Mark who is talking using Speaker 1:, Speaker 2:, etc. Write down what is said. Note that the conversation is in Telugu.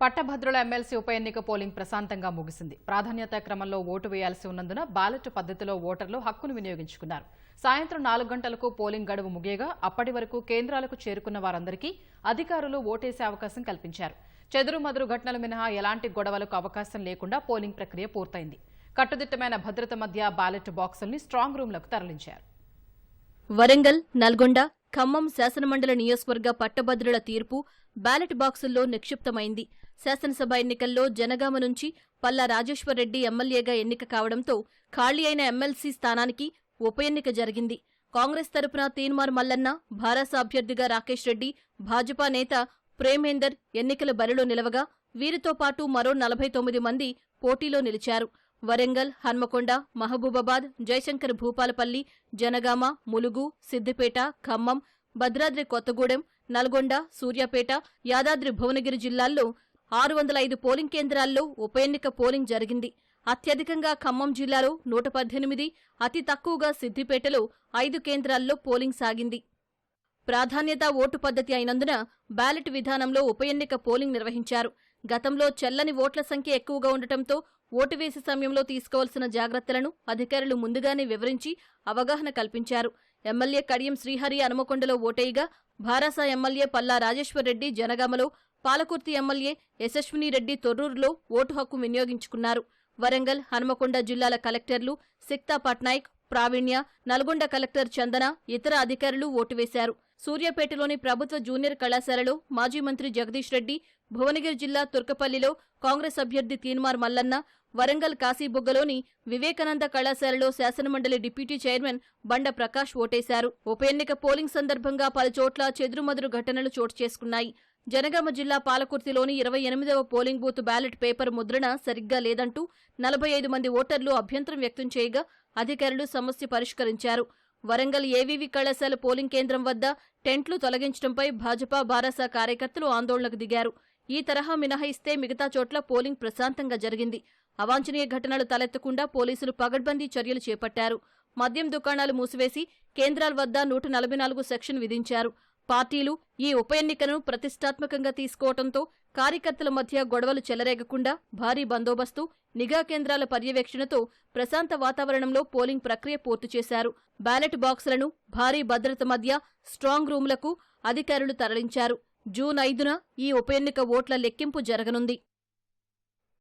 Speaker 1: పట్టభద్రుల ఎమ్మెల్సీ ఉప ఎన్నిక పోలింగ్ ప్రశాంతంగా ముగిసింది. ప్రాధాన్యత క్రమంలో ఓటు వేయాల్సి ఉన్నందున బ్యాలెట్ పద్ధతిలో ఓటర్లు హక్కును వినియోగించుకున్నారు. సాయంత్రం నాలుగు గంటలకు పోలింగ్ గడువు ముగియగా అప్పటి వరకు కేంద్రాలకు చేరుకున్న వారందరికీ అధికారులు ఓటేసే అవకాశం కల్పించారు. చెదురుమదురు ఘటనలు మినహా ఎలాంటి గొడవలకు అవకాశం లేకుండా పోలింగ్ ప్రక్రియ పూర్తయింది. కట్టుదిట్టమైన భద్రత మధ్య బ్యాలెట్ బాక్సుల్ని స్ట్రాంగ్ రూంలకు తరలించారు.
Speaker 2: వరంగల్ నల్గొండ ఖమ్మం శాసనమండలి నియోజకవర్గ పట్టభద్రుల తీర్పు బ్యాలెట్ బాక్సుల్లో నిక్షిప్తమైంది. శాసనసభ ఎన్నికల్లో జనగామ నుంచి పల్లా రాజేశ్వరరెడ్డి ఎమ్మెల్యేగా ఎన్నిక కావడంతో ఖాళీ అయిన ఎమ్మెల్సీ స్థానానికి ఉప ఎన్నిక జరిగింది. కాంగ్రెస్ తరపున తీన్మార్ మల్లన్న భారాస అభ్యర్థిగా రాకేష్ రెడ్డి భాజపా నేత ప్రేమేందర్ ఎన్నికల బరిలో నిలవగా వీరితో పాటు మరో నలభై తొమ్మిది మంది పోటీలో నిలిచారు. వరంగల్ హన్మకొండ మహబూబాబాద్ జయశంకర్ భూపాలపల్లి జనగామ ములుగు సిద్దిపేట ఖమ్మం భద్రాద్రి కొత్తగూడెం నల్గొండ సూర్యాపేట యాదాద్రి భువనగిరి జిల్లాల్లో ఆరు వందల ఐదు పోలింగ్ కేంద్రాల్లో ఉప ఎన్నిక పోలింగ్ జరిగింది. అత్యధికంగా ఖమ్మం జిల్లాలో నూట పద్దెనిమిది అతి తక్కువగా సిద్దిపేటలో ఐదు కేంద్రాల్లో పోలింగ్ సాగింది. ప్రాధాన్యత ఓటు పద్ధతి అయినందున బ్యాలెట్ విధానంలో ఉప ఎన్నిక పోలింగ్ నిర్వహించారు. గతంలో చెల్లని ఓట్ల సంఖ్య ఎక్కువగా ఉండటంతో ఓటు వేసే సమయంలో తీసుకోవాల్సిన జాగ్రత్తలను అధికారులు ముందుగానే వివరించి అవగాహన కల్పించారు. ఎమ్మెల్యే కడియం శ్రీహరి హనుమకొండలో ఓటేయిగా భారాస ఎమ్మెల్యే పల్లా రెడ్డి జనగామలో పాలకుర్తి ఎమ్మెల్యే యశస్వినిరెడ్డి తొర్రూరులో ఓటు హక్కు వినియోగించుకున్నారు. వరంగల్ హనుమకొండ జిల్లాల కలెక్టర్లు సిక్తా పట్నాయక్ ప్రావీణ్య నల్గొండ కలెక్టర్ చందన ఇతర అధికారులు ఓటు వేశారు. సూర్యాపేటలోని ప్రభుత్వ జూనియర్ కళాశాలలో మాజీ మంత్రి జగదీష్ రెడ్డి భువనగిరి జిల్లా తుర్కపల్లిలో కాంగ్రెస్ అభ్యర్థి తీన్మార్ మల్లన్న వరంగల్ కాశీబుగ్గలోని వివేకానంద కళాశాలలో శాసనమండలి డిప్యూటీ చైర్మన్ బండ ప్రకాష్ ఓటేశారు. ఉప ఎన్నిక పోలింగ్ సందర్భంగా పలుచోట్ల చెదురుమదురు ఘటనలు చోటు చేసుకున్నాయి. జనగామ జిల్లా పాలకుర్తిలోని ఇరవై ఎనిమిదవ పోలింగ్ బూత్ బ్యాలెట్ పేపర్ ముద్రణ సరిగ్గా లేదంటూ నలభై ఐదు మంది ఓటర్లు అభ్యంతరం వ్యక్తం చేయగా అధికారులు సమస్య పరిష్కరించారు. వరంగల్ ఏవీవీ కళాశాల పోలింగ్ కేంద్రం వద్ద టెంట్లు తొలగించడంపై భాజపా బారాసా కార్యకర్తలు ఆందోళనకు దిగారు. ఈ తరహా మినహాయిస్తే మిగతా చోట్ల పోలింగ్ ప్రశాంతంగా జరిగింది. అవాంఛనీయ ఘటనలు తలెత్తకుండా పోలీసులు పగడ్బందీ చర్యలు చేపట్టారు. మద్యం దుకాణాలు మూసివేసి కేంద్రాల వద్ద నూట నలభై నాలుగు సెక్షన్ విధించారు. పార్టీలు ఈ ఉప ఎన్నికను ప్రతిష్టాత్మకంగా తీసుకోవడంతో కార్యకర్తల మధ్య గొడవలు చెలరేగకుండా భారీ బందోబస్తు నిఘా కేంద్రాల పర్యవేక్షణతో ప్రశాంత వాతావరణంలో పోలింగ్ ప్రక్రియ పూర్తి చేశారు. బ్యాలెట్ బాక్సులను భారీ భద్రత మధ్య స్ట్రాంగ్ రూములకు అధికారులు తరలించారు. జూన్ ఐదున ఈ ఉప ఎన్నిక ఓట్ల లెక్కింపు జరగనుంది.